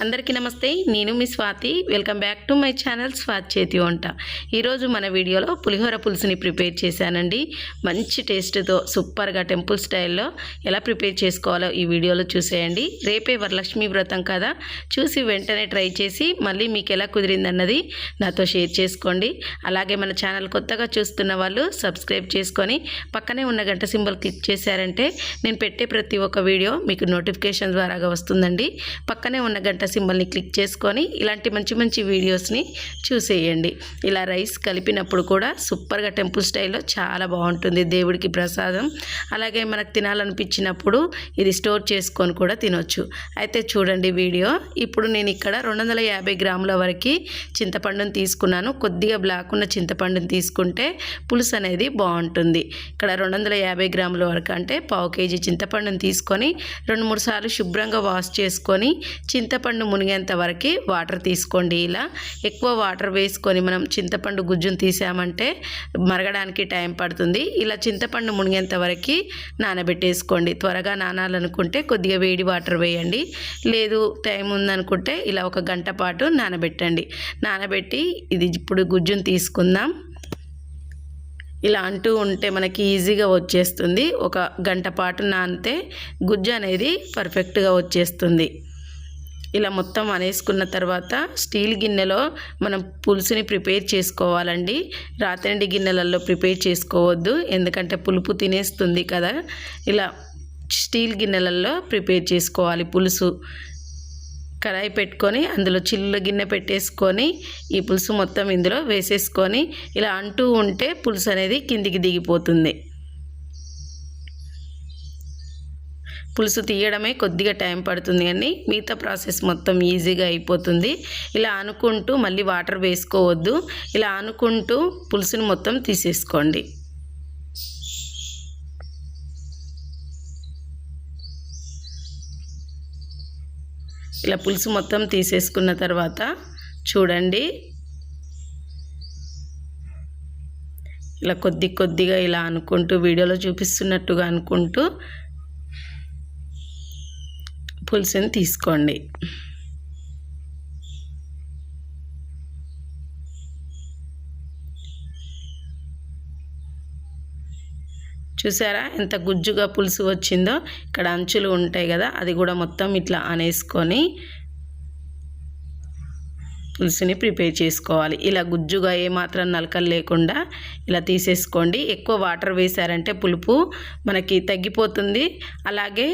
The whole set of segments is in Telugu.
అందరికీ నమస్తే నేను మీ Swathi. Welcome back to my channel Swathi చేతి వంట. ఈరోజు మన వీడియోలో పులిహోర పులుసుని ప్రిపేర్ చేశానండి. మంచి టేస్ట్తో సూపర్గా టెంపుల్ స్టైల్లో ఎలా ప్రిపేర్ చేసుకోవాలో ఈ వీడియోలో చూసేయండి. రేపే వరలక్ష్మి వ్రతం కదా. చూసి వెంటనే ట్రై చేసి మళ్ళీ మీకు ఎలా కుదిరిందన్నది నాతో షేర్ చేసుకోండి. అలాగే మన ఛానల్ కొత్తగా చూస్తున్న వాళ్ళు సబ్స్క్రైబ్ చేసుకొని పక్కనే ఉన్న గంట సింబల్ క్లిక్ చేశారంటే నేను పెట్టే ప్రతి ఒక్క వీడియో మీకు నోటిఫికేషన్ ద్వారాగా వస్తుందండి. పక్కనే ఉన్న గంట సింబల్ని క్లిక్ చేసుకొని ఇలాంటి మంచి మంచి వీడియోస్ని చూసేయండి. ఇలా రైస్ కలిపినప్పుడు కూడా సూపర్గా టెంపుల్ స్టైల్లో చాలా బాగుంటుంది దేవుడికి ప్రసాదం. అలాగే మనకు తినాలనిపించినప్పుడు ఇది స్టోర్ చేసుకొని కూడా తినొచ్చు. అయితే చూడండి వీడియో. ఇప్పుడు నేను ఇక్కడ రెండు వందల యాభై గ్రాముల వరకు చింతపండుని తీసుకున్నాను. కొద్దిగా బ్లాక్ ఉన్న చింతపండుని తీసుకుంటే పులుసు అనేది బాగుంటుంది. ఇక్కడ రెండు వందల యాభై గ్రాముల వరకు అంటే పావు కేజీ చింతపండుని తీసుకొని రెండు మూడు సార్లు శుభ్రంగా వాష్ చేసుకొని చింతపండు మునిగేంత వరకు వాటర్ తీసుకోండి ఇలా. ఎక్కువ వాటర్ వేసుకొని మనం చింతపండు గుజ్జును తీసామంటే మరగడానికి టైం పడుతుంది. ఇలా చింతపండు మునిగేంత వరకు నానబెట్టేసుకోండి. త్వరగా నానాలనుకుంటే కొద్దిగా వేడి వాటర్ వేయండి. లేదు టైం ఉందనుకుంటే ఇలా ఒక గంట పాటు నానబెట్టండి. నానబెట్టి ఇది ఇప్పుడు గుజ్జును తీసుకుందాం. ఇలా అంటూ ఉంటే మనకి ఈజీగా వచ్చేస్తుంది. ఒక గంట పాటు నానితే గుజ్జు అనేది పర్ఫెక్ట్గా వచ్చేస్తుంది. ఇలా మొత్తం అనేసుకున్న తర్వాత స్టీల్ గిన్నెలో మనం పులుసుని ప్రిపేర్ చేసుకోవాలండి. రాత్రండి గిన్నెలలో ప్రిపేర్ చేసుకోవద్దు. ఎందుకంటే పులుపు తినేస్తుంది కదా. ఇలా స్టీల్ గిన్నెలలో ప్రిపేర్ చేసుకోవాలి పులుసు. కడాయి పెట్టుకొని అందులో చిల్లు గిన్నె పెట్టేసుకొని ఈ పులుసు మొత్తం ఇందులో వేసేసుకొని ఇలా అంటూ ఉంటే పులుసు అనేది కిందికి దిగిపోతుంది. పులుసు తీయడమే కొద్దిగా టైం పడుతుంది అని మిగతా ప్రాసెస్ మొత్తం ఈజీగా అయిపోతుంది. ఇలా అనుకుంటూ మళ్ళీ వాటర్ వేసుకోవద్దు. ఇలా అనుకుంటూ పులుసుని మొత్తం తీసేసుకోండి. ఇలా పులుసు మొత్తం తీసేసుకున్న తర్వాత చూడండి. ఇలా కొద్ది కొద్దిగా ఇలా అనుకుంటూ వీడియోలో చూపిస్తున్నట్టుగా అనుకుంటూ పులుసుని తీసుకోండి. చూసారా ఎంత గుజ్జుగా పులుసు వచ్చిందో? ఇక్కడ అంచులు ఉంటాయి కదా అది కూడా మొత్తం ఇట్లా అనేసుకొని పులుసుని ప్రిపేర్ చేసుకోవాలి. ఇలా గుజ్జుగా ఏమాత్రం నలకలు లేకుండా ఇలా తీసేసుకోండి. ఎక్కువ వాటర్ వేసారంటే పులుపు మనకి తగ్గిపోతుంది. అలాగే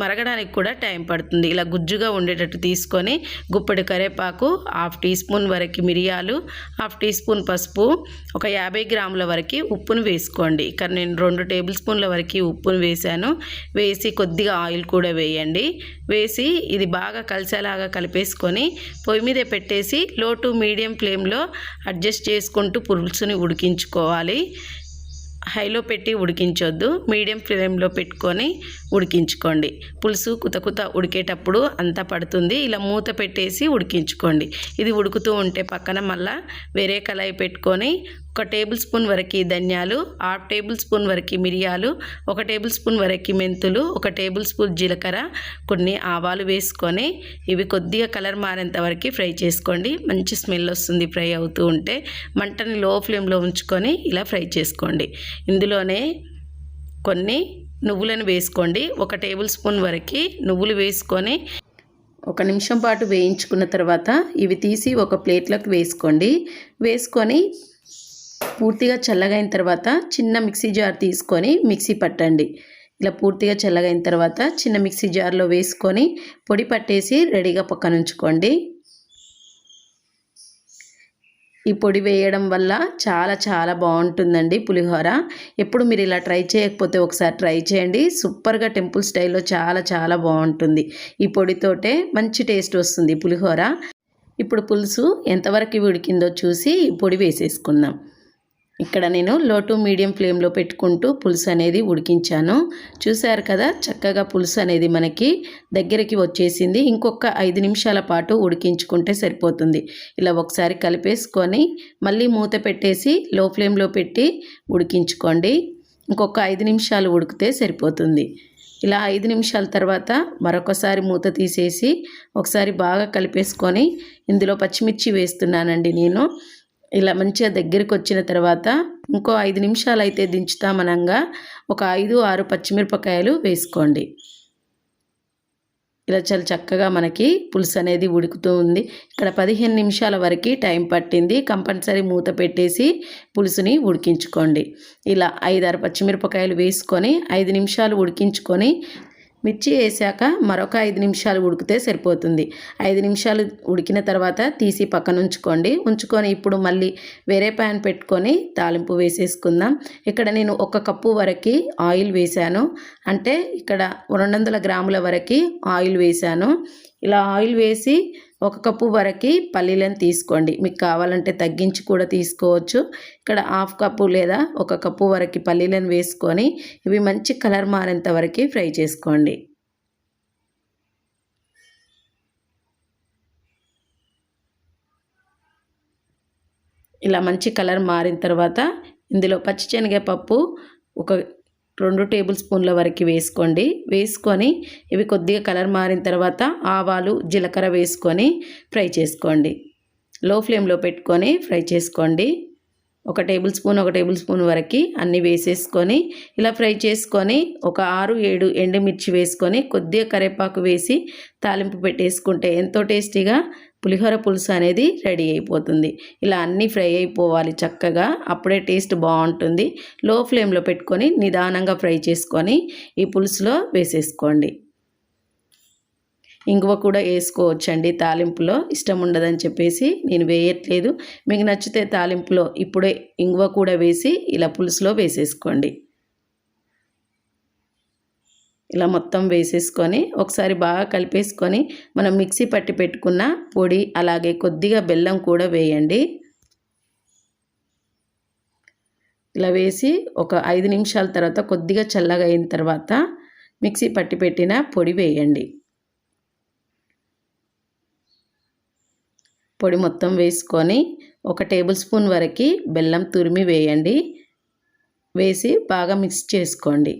మరగడానికి కూడా టైం పడుతుంది. ఇలా గుజ్జుగా ఉండేటట్టు తీసుకొని గుప్పడి కరేపాకు హాఫ్ టీ స్పూన్ వరకు మిరియాలు హాఫ్ టీ స్పూన్ పసుపు ఒక యాభై గ్రాముల వరకు ఉప్పును వేసుకోండి. ఇక్కడ నేను రెండు టేబుల్ స్పూన్ల వరకు ఉప్పును వేసాను వేసి కొద్దిగా ఆయిల్ కూడా వేయండి. వేసి ఇది బాగా కలిసేలాగా కలిపేసుకొని పొయ్యి మీద పెట్టేసి లో టు మీడియం ఫ్లేమ్లో అడ్జస్ట్ చేసుకుంటూ పులుసుని ఉడికించుకోవాలి. హైలో పెట్టి ఉడికించొద్దు. మీడియం ఫ్లేమ్లో పెట్టుకొని ఉడికించుకోండి. పులుసు కుత కుత ఉడికేటప్పుడు అంతా పడుతుంది. ఇలా మూత పెట్టేసి ఉడికించుకోండి. ఇది ఉడుకుతూ ఉంటే పక్కన మళ్ళా వేరే కళాయి పెట్టుకొని ఒక టేబుల్ స్పూన్ వరకు ధనియాలు హాఫ్ టేబుల్ స్పూన్ వరకు మిరియాలు ఒక టేబుల్ స్పూన్ వరకు మెంతులు ఒక టేబుల్ స్పూన్ జీలకర్ర కొన్ని ఆవాలు వేసుకొని ఇవి కొద్దిగా కలర్ మారేంత వరకు ఫ్రై చేసుకోండి. మంచి స్మెల్ వస్తుంది ఫ్రై అవుతూ ఉంటే మంటని లో ఫ్లేమ్లో ఉంచుకొని ఇలా ఫ్రై చేసుకోండి. ఇందులోనే కొన్ని నువ్వులను వేసుకోండి. ఒక టేబుల్ స్పూన్ వరకు నువ్వులు వేసుకొని ఒక నిమిషం పాటు వేయించుకున్న తర్వాత ఇవి తీసి ఒక ప్లేట్లోకి వేసుకోండి. వేసుకొని పూర్తిగా చల్లగైన తర్వాత చిన్న మిక్సీ జార్ తీసుకొని మిక్సీ పట్టండి. ఇలా పూర్తిగా చల్లగైన తర్వాత చిన్న మిక్సీ జార్లో వేసుకొని పొడి పట్టేసి రెడీగా పక్కన ఉంచుకోండి. ఈ పొడి వేయడం వల్ల చాలా చాలా బాగుంటుందండి పులిహోర. ఎప్పుడు మీరు ఇలా ట్రై చేయకపోతే ఒకసారి ట్రై చేయండి. సూపర్గా టెంపుల్ స్టైల్లో చాలా చాలా బాగుంటుంది. ఈ పొడితోటే మంచి టేస్ట్ వస్తుంది పులిహోర. ఇప్పుడు పులుసు ఎంతవరకు ఉడికిందో చూసి పొడి వేసేసుకుందాం. ఇక్కడ నేను లో టు మీడియం ఫ్లేమ్లో పెట్టుకుంటూ పులుసు అనేది ఉడికించాను. చూశారు కదా చక్కగా పులుసు అనేది మనకి దగ్గరికి వచ్చేసింది. ఇంకొక ఐదు నిమిషాల పాటు ఉడికించుకుంటే సరిపోతుంది. ఇలా ఒకసారి కలిపేసుకొని మళ్ళీ మూత పెట్టేసి లో ఫ్లేమ్లో పెట్టి ఉడికించుకోండి. ఇంకొక ఐదు నిమిషాలు ఉడికితే సరిపోతుంది. ఇలా ఐదు నిమిషాల తర్వాత మరొకసారి మూత తీసేసి ఒకసారి బాగా కలిపేసుకొని ఇందులో పచ్చిమిర్చి వేస్తున్నానండి నేను. ఇలా మంచిగా దగ్గరికి వచ్చిన తర్వాత ఇంకో ఐదు నిమిషాలు అయితే దించుతామనంగా ఒక ఐదు ఆరు పచ్చిమిరపకాయలు వేసుకోండి. ఇలా చాలా చక్కగా మనకి పులుసు అనేది ఉడుకుతూ ఉంది. ఇక్కడ పదిహేను నిమిషాల వరకు టైం పట్టింది. కంపల్సరీ మూత పెట్టేసి పులుసుని ఉడికించుకోండి. ఇలా ఐదారు పచ్చిమిరపకాయలు వేసుకొని ఐదు నిమిషాలు ఉడికించుకొని మిర్చి వేసాక మరొక ఐదు నిమిషాలు ఉడికితే సరిపోతుంది. ఐదు నిమిషాలు ఉడికిన తర్వాత తీసి పక్కన ఉంచుకోండి. ఉంచుకొని ఇప్పుడు మళ్ళీ వేరే ప్యాన్ పెట్టుకొని తాలింపు వేసేసుకుందాం. ఇక్కడ నేను ఒక కప్పు వరకు ఆయిల్ వేశాను అంటే ఇక్కడ రెండు వందల గ్రాముల వరకు ఆయిల్ వేశాను ఇలా ఆయిల్ వేసి ఒక కప్పు వరకు పల్లీలను తీసుకోండి. మీకు కావాలంటే తగ్గించి కూడా తీసుకోవచ్చు. ఇక్కడ హాఫ్ కప్పు లేదా ఒక కప్పు వరకు పల్లీలను వేసుకొని ఇవి మంచి కలర్ మారేంత వరకు ఫ్రై చేసుకోండి. ఇలా మంచి కలర్ మారిన తర్వాత ఇందులో పచ్చిశనగపప్పు ఒక రెండు టేబుల్ స్పూన్ల వరకు వేసుకోండి. వేసుకొని ఇవి కొద్దిగా కలర్ మారిన తర్వాత ఆవాలు జీలకర్ర వేసుకొని ఫ్రై చేసుకోండి. లో ఫ్లేమ్లో పెట్టుకొని ఫ్రై చేసుకోండి. ఒక టేబుల్ స్పూన్ ఒక టేబుల్ స్పూన్ వరకు అన్నీ వేసేసుకొని ఇలా ఫ్రై చేసుకొని ఒక ఆరు ఏడు ఎండుమిర్చి వేసుకొని కొద్దిగా కరివేపాకు వేసి తాలింపు పెట్టేసుకుంటే ఎంతో టేస్టీగా పులిహోర పులుసు అనేది రెడీ అయిపోతుంది. ఇలా అన్నీ ఫ్రై అయిపోవాలి చక్కగా అప్పుడే టేస్ట్ బాగుంటుంది. లో ఫ్లేమ్లో పెట్టుకొని నిదానంగా ఫ్రై చేసుకొని ఈ పులుసులో వేసేసుకోండి. ఇంగువ కూడా వేసుకోవచ్చండి. తాలింపులో ఇష్టం ఉండదని చెప్పేసి నేను వేయట్లేదు. మీకు నచ్చితే తాలింపులో ఇప్పుడే ఇంగువ కూడా వేసి ఇలా పులుసులో వేసేసుకోండి. ఇలా మొత్తం వేసేసుకొని ఒకసారి బాగా కలిపేసుకొని మనం మిక్సీ పట్టి పెట్టుకున్న పొడి అలాగే కొద్దిగా బెల్లం కూడా వేయండి. ఇలా వేసి ఒక ఐదు నిమిషాల తర్వాత కొద్దిగా చల్లగా అయిన తర్వాత మిక్సీ పట్టి పెట్టిన పొడి వేయండి. పొడి మొత్తం వేసుకొని ఒక టేబుల్ స్పూన్ వరకు బెల్లం తురిమి వేయండి. వేసి బాగా మిక్స్ చేసుకోండి.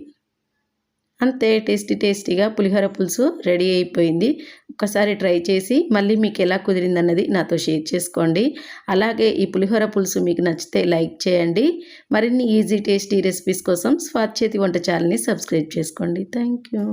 అంతే టేస్టీ టేస్టీగా పులిహోర పులుసు రెడీ అయిపోయింది. ఒకసారి ట్రై చేసి మళ్ళీ మీకు ఎలా కుదిరిందన్నది నాతో షేర్ చేసుకోండి. అలాగే ఈ పులిహోర పులుసు మీకు నచ్చితే లైక్ చేయండి. మరిన్ని ఈజీ టేస్టీ రెసిపీస్ కోసం స్వాచ్చేతి వంట ఛానల్ని సబ్స్క్రైబ్ చేసుకోండి. Thank you.